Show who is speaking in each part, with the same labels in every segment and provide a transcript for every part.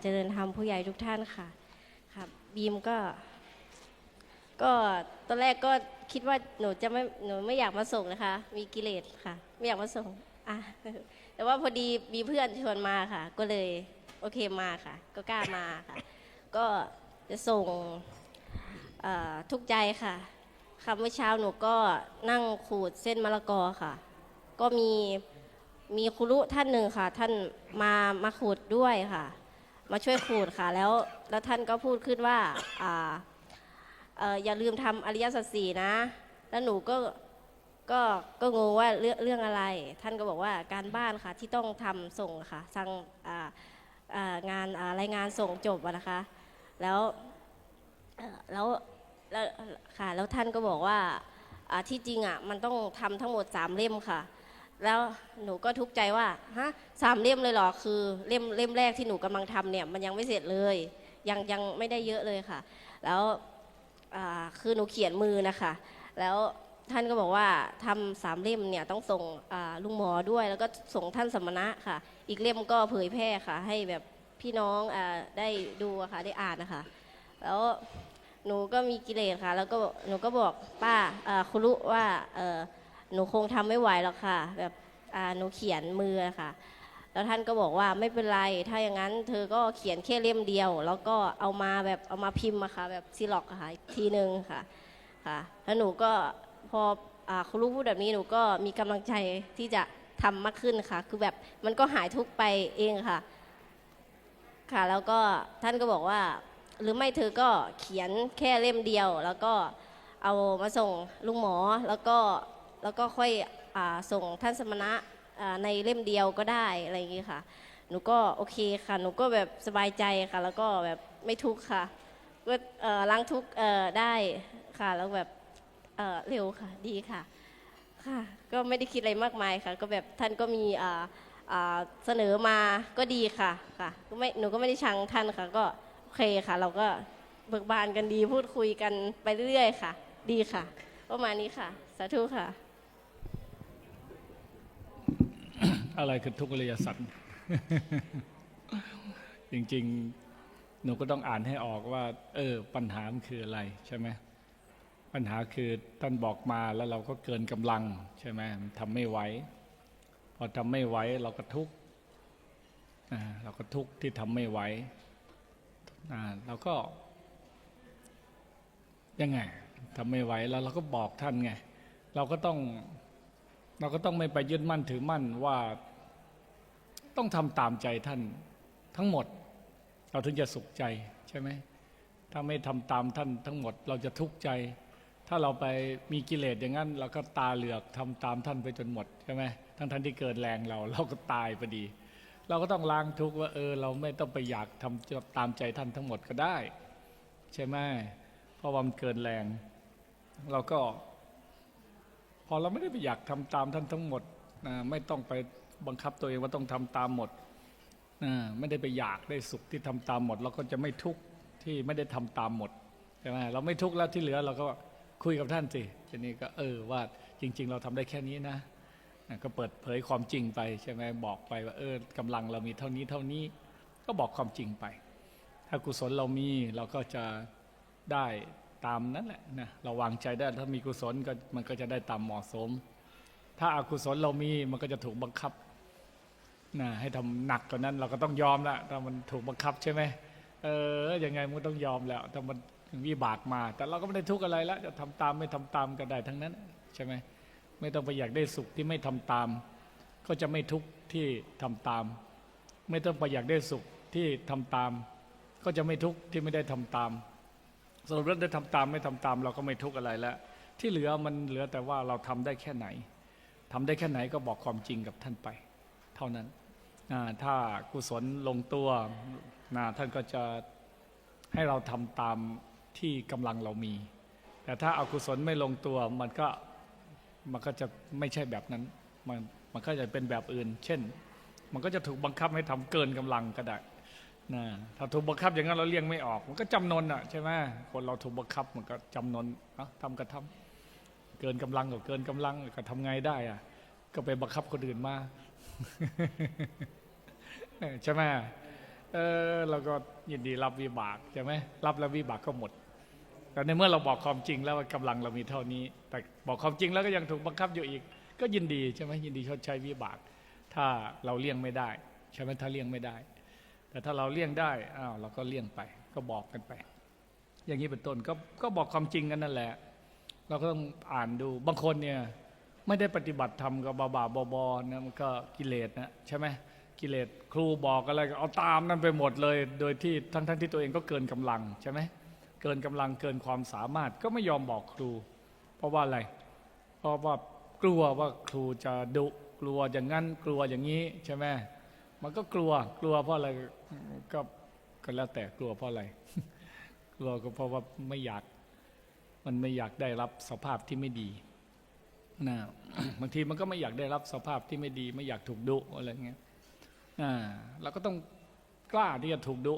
Speaker 1: เจ
Speaker 2: ริญธรรมผู้ใหญ่ทุกท่านค่ะครับบีมก็ ก็ตอนแรกก็คิดว่าหนูจะไม่หนูไม่อยากมาส่งนะคะ มีกิเลสค่ะ ไม่อยากมาส่งอะแต่ว่าพอดีมีเพื่อนชวนมาค่ะ ก็เลยโอเคมาค่ะ ก็กล้ามาค่ะ ก็จะส่งทุกใจค่ะค่ะเมื่อเช้าหนูก็นั่งขูดเส้นมะละกอค่ะ ก็มีมีครูรุท่านหนึ่งค่ะ ท่านมามาขูดด้วยค่ะ มาช่วยขูดค่ะแล้วแล้วท่านก็พูดขึ้นว่าอ่าเอออย่าลืมทำอริยสัจสี่นะ แล้วหนูก็ก็ก็งงว่าเรื่องเรื่องอะไร ท่านก็บอกว่าการบ้านค่ะที่ต้องทำส่งค่ะสั่งอ่าอ่างานอ่ารายงานส่งจบนะคะ แล้วแล้วแล้วค่ะแล้วท่านก็บอกว่าอ่าที่จริงอะมันต้องทำทั้งหมดสามเล่มค่ะ แล้วหนูก็ทุกข์ใจว่าฮะสามเล่มเลยเหรอคือเล่มเล่มแรกที่หนูกำลังทำเนี่ยมันยังไม่เสร็จเลย ยังยังไม่ได้เยอะเลยค่ะ แล้วคือหนูเขียนมือนะคะ แล้วท่านก็บอกว่าทำสามเล่มเนี่ยต้องส่งลุงหมอด้วย แล้วก็ส่งท่านสมณะค่ะ อีกเล่มก็เผยแพร่ค่ะ ให้แบบพี่น้องอได้ดูค่ะได้อ่านนะคะ แล้วหนูก็มีกิเลสค่ะ แล้วก็หนูก็บอกป้าครูรุว่า หนูคงทำไม่ไหวหรอกค่ะ แบบหนูเขียนมือค่ะ แล้วท่านก็บอกว่าไม่เป็นไร ถ้าอย่างนั้น เธอก็เขียนแค่เล่มเดียว แล้วก็เอามาแบบเอามาพิมพ์มาค่ะ แบบซีล็อกค่ะทีหนึ่งค่ะค่ะ แล้วหนูก็พออ่าครูรุพูดแบบนี้หนูก็มีกำลังใจที่จะทำมากขึ้นค่ะ คือแบบมันก็หายทุกไปเองค่ะ ค่ะ แล้วก็ท่านก็บอกว่า หรือไม่เธอก็เขียนแค่เล่มเดียว แล้วก็เอามาส่งลุงหมอแล้วก็ แล้วก็ค่อยอส่งท่านสมณะในเล่มเดียวก็ได้อะไรอย่างงี้ค่ะ หนูก็โอเคค่ะ หนูก็แบบสบายใจค่ะ แล้วก็แบบไม่ทุกข์ค่ะก็ล้างทุกข์ได้ค่ะ แล้วแบบเเร็วค่ะ ดีค่ะ ค่ะ ก็ไม่ได้คิดอะไรมากมายค่ะ ก็แบบท่านก็มีเสนอมาก็ดีค่ะ ค่ะ ก็ไม่ หนูก็ไม่ได้ชังท่านค่ะ ก็โอเคค่ะ เราก็เบิกบานกันดี พูดคุยกันไปเรื่อยๆค่ะ ดีค่ะ ประมาณนี้ค่ะ สาธุค่ะ
Speaker 3: อะไรคือทุกขริยสัจจริง ๆ หนูก็ต้องอ่านให้ออกว่า เออ ปัญหามันคืออะไรใช่ไหมปัญหาคือท่านบอกมาแล้วเราก็เกินกำลังใช่ไหมทำไม่ไหวพอทำไม่ไหวเราก็ทุกข์อ่าเราก็ทุกข์ที่ทำไม่ไหวอ่าเราก็ ยังไงทำไม่ไหวแล้วเราก็บอกท่านไง เราก็ต้อง เราก็ต้องไม่ไปยึดมั่นถือมั่นว่า ต้องทำตามใจท่านทั้งหมด เราถึงจะสุขใจใช่ไหมถ้าไม่ทำตามท่านทั้งหมด เราจะทุกข์ใจ ถ้าเราไปมีกิเลสอย่างนั้น เราก็ตาเหลือกทำตามท่านไปจนหมดใช่ไหมทั้งท่านที่เกิดแรงเรา เราก็ตายพอดี เราก็ต้องล้างทุกข์ว่าเออ เราไม่ต้องไปอยากทำตามใจท่านทั้งหมดก็ได้ ใช่ไหมเพราะว่ามันเกินแรง เราก็ พอเราไม่ได้ไปอยากทำตามท่านทั้งหมดนะไม่ต้องไป บังคับตัวเองว่าต้องทำตามหมดไม่ได้ไปอยากได้สุขที่ทำตามหมดเราก็จะไม่ทุกข์ที่ไม่ได้ทำตามหมดใช่ไหมเราไม่ทุกข์แล้วที่เหลือเราก็คุยกับท่านสิทีนี้ก็เออว่าจริง ๆ เราทำได้แค่นี้นะนะก็เปิดเผยความจริงไปใช่ไหมบอกไปว่าเออกำลังเรามีเท่านี้เท่านี้ ก็บอกความจริงไป ถ้ากุศลเรามีเราก็จะได้ตามนั้นแหละนะเราวางใจได้ถ้ามีกุศลก็มันก็จะได้ตามเหมาะสม ถ้าอากุศลเรามีมันก็จะถูกบังคับ นะให้ทำหนักกว่านั้นเราก็ต้องยอมละถ้ามันถูกบังคับใช่ไหมเออยังไงมันต้องยอมแล้วถ้ามันวิบากมา แต่เราก็ไม่ได้ทุกข์อะไรแล้วจะทำตามไม่ทำตามก็ได้ทั้งนั้นใช่ไหมไม่ต้องไปอยากได้สุขที่ไม่ทำตาม ก็จะไม่ทุกข์ที่ทำตาม ไม่ต้องไปอยากได้สุขที่ทำตาม ก็จะไม่ทุกข์ที่ไม่ได้ทำตามสรุปแล้วได้ทำตามไม่ทำตาม เราก็ไม่ทุกข์อะไรแล้วที่เหลือมันเหลือแต่ว่าเราทำได้แค่ไหนทำได้แค่ไหนก็บอกความจริงกับท่านไป เท่านั้นถ้ากุศลลงตัวนะท่านก็จะให้เราทำตามที่กำลังเรามี แต่ถ้าอากุศลไม่ลงตัวมันก็มันก็จะไม่ใช่แบบนั้น มันมันก็จะเป็นแบบอื่น เช่น มันก็จะถูกบังคับให้ทำเกินกำลังก็ได้นะถ้าถูกบังคับอย่างนั้นเราเลี่ยงไม่ออก มันก็จำนนอะใช่ไหมคนเราถูกบังคับมันก็จำนนอ้าทำก็ทำเกินกำลังก็เกินกำลังก็ทำไงได้อะก็ไปบังคับคนอื่นมา ใช่ไหมเออเราก็ยินดีรับวิบากใช่ไหมรับแล้ววิบากก็หมด แต่ในเมื่อเราบอกความจริงแล้วว่ากำลังเรามีเท่านี้ แต่บอกความจริงแล้วก็ยังถูกบังคับอยู่อีก ก็ยินดีใช่ไหมยินดีชดใช้วิบาก ถ้าเราเลี่ยงไม่ได้ ใช่ไหมถ้าเลี่ยงไม่ได้ แต่ถ้าเราเลี่ยงได้อ้าวเราก็เลี่ยงไป ก็บอกกันไป อย่างนี้เป็นต้นก็ก็บอกความจริงกันนั่นแหละ เราก็ต้องอ่านดูบางคนเนี่ย ไม่ได้ปฏิบัติธรรมก็บาบาบอบอนะมันก็กิเลสนะใช่ไหมกิเลสครูบอกอะไรก็เอาตามนั่นไปหมดเลย โดยที่ทั้งทั้งที่ตัวเองก็เกินกำลังใช่ไหมเกินกำลังเกินความสามารถก็ไม่ยอมบอกครู เพราะว่าอะไร เพราะว่ากลัวว่าครูจะดุกลัวอย่างนั้นกลัวอย่างนี้ใช่ไหมมันก็กลัวกลัวเพราะอะไรก็ก็แล้วแต่กลัวเพราะอะไร กลัวก็เพราะว่าไม่อยาก มันไม่อยากได้รับสภาพที่ไม่ดี นะบางทีมันก็ไม่อยากได้รับสภาพที่ไม่ดีไม่อยากถูกดุอะไรเงี้ยอ่าเราก็ต้องกล้าที่จะถูกดุ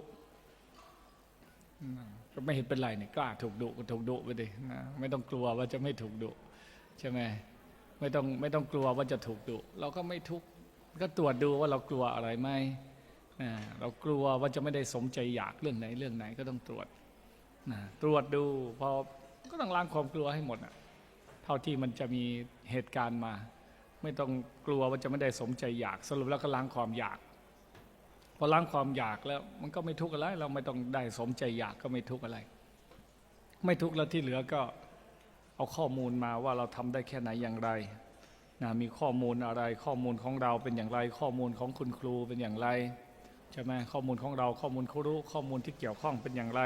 Speaker 3: ก็ไม่เห็นเป็นไรเนี่ยกล้าถูกดุก็ถูกดุไปดินะไม่ต้องกลัวว่าจะไม่ถูกดุใช่ไหมไม่ต้องไม่ต้องกลัวว่าจะถูกดุเราก็ไม่ทุกข์ก็ตรวจดูว่าเรากลัวอะไรไหมเรากลัวว่าจะไม่ได้สมใจอยากเรื่องไหนเรื่องไหนก็ต้องตรวจนะตรวจดูพอก็ต้องล้างความกลัวให้หมดอะ ท่าที่มันจะมีเหตุการณ์มา ไม่ต้องกลัวว่าจะไม่ได้สมใจอยากสรุปแล้วก็ล้างความอยากพอล้างความอยากแล้วมันก็ไม่ทุกข์อะไร เราไม่ต้องได้สมใจอยากก็ไม่ทุกข์อะไร ไม่ทุกข์แล้วที่เหลือก็เอาข้อมูลมาว่าเราทำได้แค่ไหนอย่างไรนะมีข้อมูลอะไรข้อมูลของเราเป็นอย่างไร ข้อมูลของคุณครูเป็นอย่างไรใช่ไหมข้อมูลของเราข้อมูลครูข้อมูลที่เกี่ยวข้องเป็นอย่างไร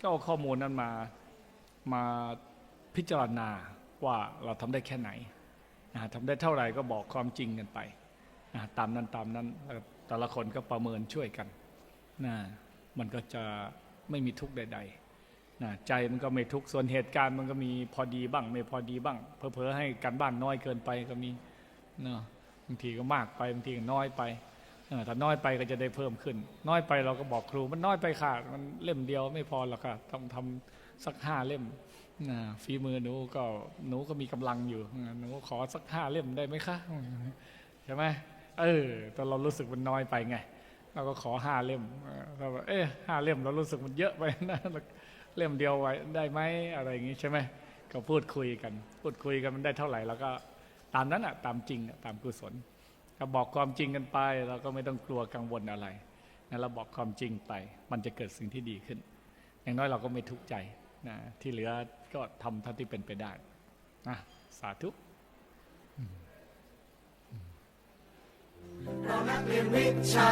Speaker 3: ก็เอาข้อมูลนั้นมามาพิจารณา ว่าเราทำได้แค่ไหนนะทำได้เท่าไหร่ก็บอกความจริงกันไปนะตามนั้นตามนั้นแต่ละคนก็ประเมินช่วยกันนะมันก็จะไม่มีทุกข์ใดๆนะใจมันก็ไม่ทุกข์ส่วนเหตุการณ์มันก็มีพอดีบ้าง ไม่พอดีบ้างเพอเพอๆให้การบ้านน้อยเกินไปก็มีเนาะบางทีก็มากไปบางทีก็น้อยไปถ้าน้อยไปก็จะได้เพิ่มขึ้น น้อยไปเราก็บอกครูมันน้อยไปค่ะ มันเล่มเดียวไม่พอหรอกค่ะต้องทำสักห้าเล่ม ฝีมือหนูก็หนูก็มีกำลังอยู่หนูขอสักห้าเล่มได้ไหมคะใช่ไหมเออแต่เรารู้สึกมันน้อยไปไงเราก็ขอห้าเล่มเราบอกเอ๊ะห้าเล่มเรารู้สึกมันเยอะไปนะเล่มเดียวไว้ได้ไหมอะไรอย่างงี้ใช่ไหมก็พูดคุยกัน พูดคุยกันมันได้เท่าไหร่แล้วก็ตามนั้นอะตามจริงอะตามกุศลก็บอกความจริงกันไป เราก็ไม่ต้องกลัวกังวลอะไรนะเราบอกความจริงไป มันจะเกิดสิ่งที่ดีขึ้น อย่างน้อยเราก็ไม่ทุกข์ใจ นะที่เหลือก็ทำเท่าที่เป็นไปได้นะสาธุ
Speaker 1: เรานักเรียนวิชา